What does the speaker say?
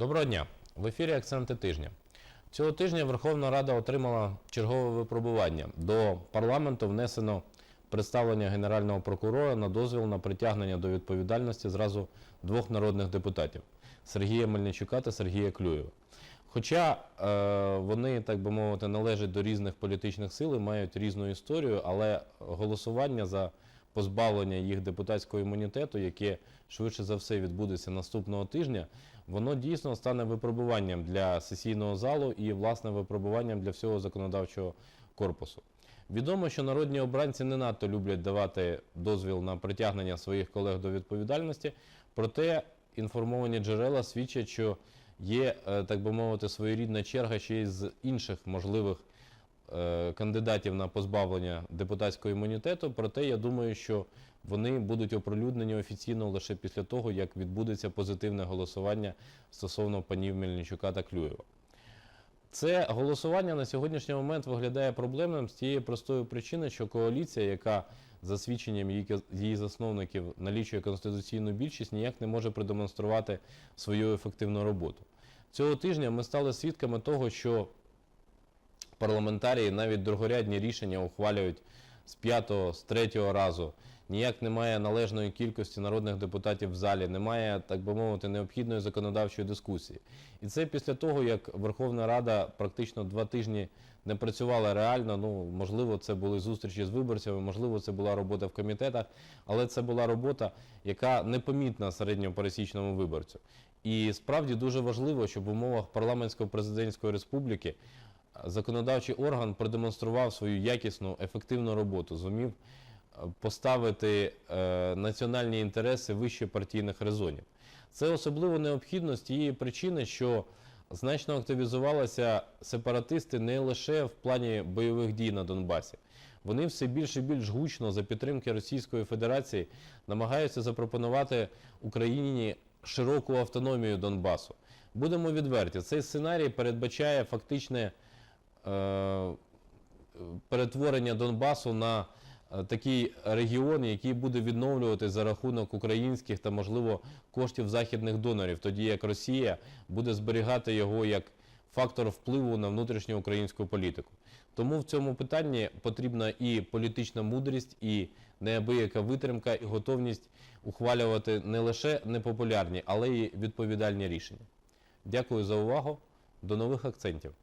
Доброго дня. В ефірі Акценти тижня. Цього тижня Верховна Рада отримала чергове випробування. До парламенту внесено представлення Генерального прокурора на дозвіл на притягнення до відповідальності зразу двох народних депутатів Сергія Мельничука та Сергія Клюєва. Хоча е, вони, так би мовити, належать до різних політичних сил і мають різну історію, але голосування за позбавлення їх депутатського імунітету, яке швидше за все відбудеться наступного тижня, воно дійсно стане випробуванням для сесійного залу і власне випробуванням для всього законодавчого корпусу. Відомо, що народні обранці не надто люблять давати дозвіл на притягнення своїх колег до відповідальності, проте інформовані джерела свідчать, що є, е, так би мовити, своєрідна черга ще й з інших можливих кандидатів на позбавлення депутатського імунітету. Проте я думаю, що вони будуть оприлюднені офіційно лише після того, як відбудеться позитивне голосування стосовно панів Мельничука та Клюєва. Це голосування на сьогоднішній момент виглядає проблемним з тієї простої причини, що коаліція, яка за свідченням її, її засновників налічує конституційну більшість, ніяк не може продемонструвати свою ефективну роботу. Цього тижня ми стали свідками того, що парламентарії навіть другорядні рішення ухвалюють з п'ятого, з третього разу. Ніяк немає належної кількості народних депутатів в залі, немає, так би мовити, необхідної законодавчої дискусії. І це після того, як Верховна Рада практично два тижні не працювала реально. Ну, можливо, це були зустрічі з виборцями, можливо, це була робота в комітетах, але це була робота, яка непомітна середньопересічному виборцю. І справді дуже важливо, щоб в умовах парламентсько-президентської республіки законодавчий орган продемонстрував свою якісну, ефективну роботу, зумів е, поставити е, національні інтереси вище партійних резонів. Це особливо необхідно з тієї причини, що значно активізувалися сепаратисти не лише в плані бойових дій на Донбасі. Вони все більш і більш гучно за підтримки Російської Федерації намагаються запропонувати Україні широку автономію Донбасу. Будемо відверті, цей сценарій передбачає фактичне перетворення Донбасу на е, такий регіон, який буде відновлювати за рахунок українських та, можливо, коштів західних донорів, тоді як Росія буде зберігати його як фактор впливу на внутрішню українську політику. Тому в цьому питанні потрібна і політична мудрість, і неабияка витримка, і готовність ухвалювати не лише непопулярні, але й відповідальні рішення. Дякую за увагу. До нових акцентів.